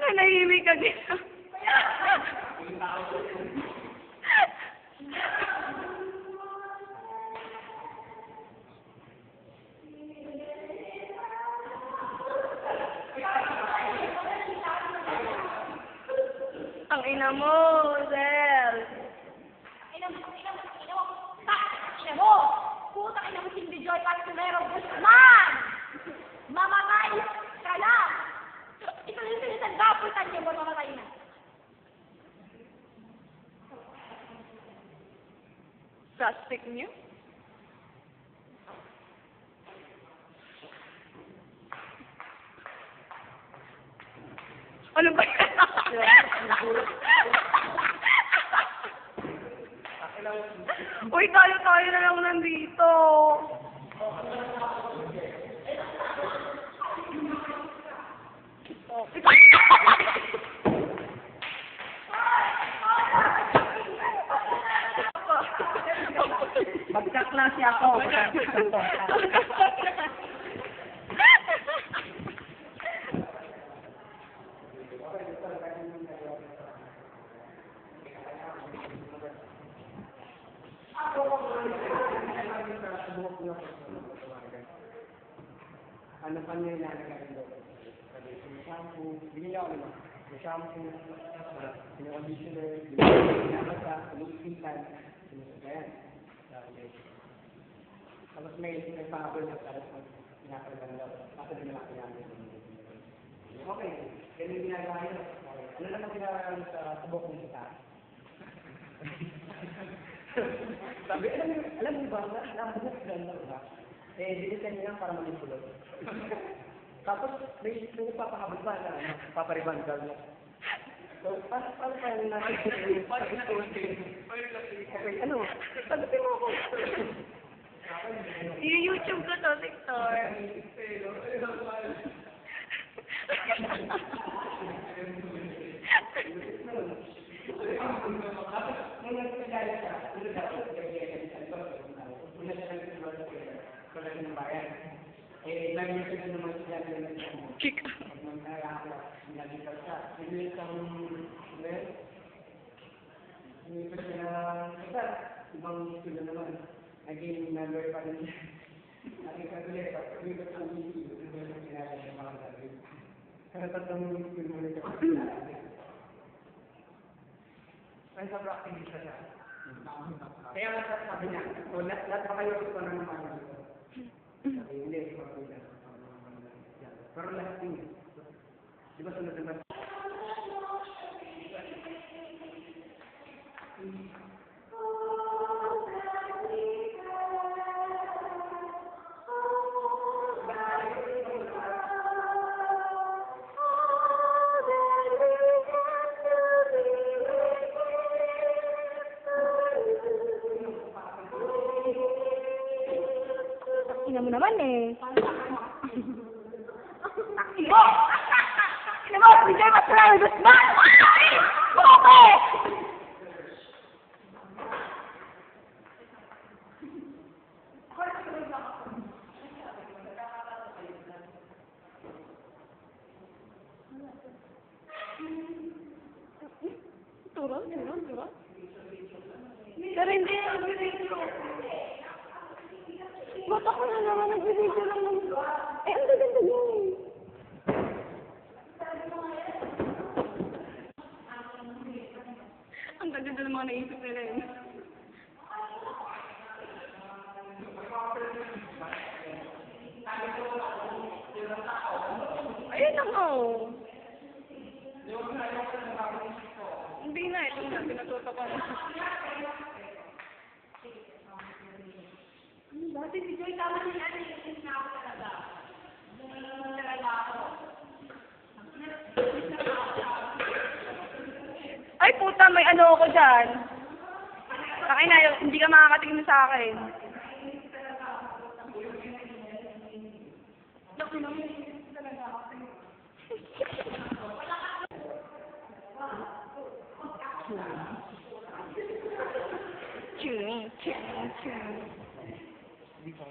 Nanahimik ka dito. Ang ina mo, Sel. Ina mo, ina mo, ina mo, ta, ina mo, puta ina mo, hindi Joy Pastorero Guzman! Mamatay ka na! Ito yung sinisan, daputan niyo mo, mamatay na. Plastic niyo? Ano ba yan? Magkaklase ako. ano pa niya ilalagay doon? Yung shampoo, binili ako naman. Yung shampoo, uh, yung conditioner, yung pinamasa, yung istikan, sinasagayan. Sabi, Tapos may nagpahabol na para sa pinapagalan daw. Tapos din naman namin. Okay, ganun ginagawa yun. Okay. Ano naman ginagawa sa subok ng isa? Sabi, alam mo, alam mo ba, mo ba? Eh, bilisan niyo lang para maging bulog. Tapos, may may nagpapahabol pa na, papariban daw niya. So, paano, paano pa yung nasa Okay, ano? Sagutin mo ako. I-YouTube ko to, Victor. Eh, sila naman siya ng nalipat siya. Nilipat siya ng well, nilipat siya ng iba, ibang sila naman. Naging member pa rin siya. Naging katuloy, nilipat siya ng YouTube, nilipat siya sinala siya mga sabi. Kaya tatlong YouTube mo nito. Ay, sa practice siya. Kaya nga sabi niya, o lahat pa kayo gusto na naman dito. Sabi, hindi, ako dyan. Pero lahat din. Di ba sunod naman? Mo naman eh. Ina mo! Ina mo, si Joy Pastorero Guzman! Bobe! Turon, turon, turon. Pero hindi. Ba't ako na naman nag-video lang ng... Eh, ang gaganda yun eh. Ang gaganda ng mga naisip nila eh. Ayun na nga oh. Hindi na, ito na, pinatuto ko na. Buti si Joy, tama na yan. Naiisip na ako talaga. Naiisip talaga ako. Ay, puta, may ano ako dyan. Sakay na, hindi ka makakatingin sa akin. Chewing, chewing, chewing. Dijo,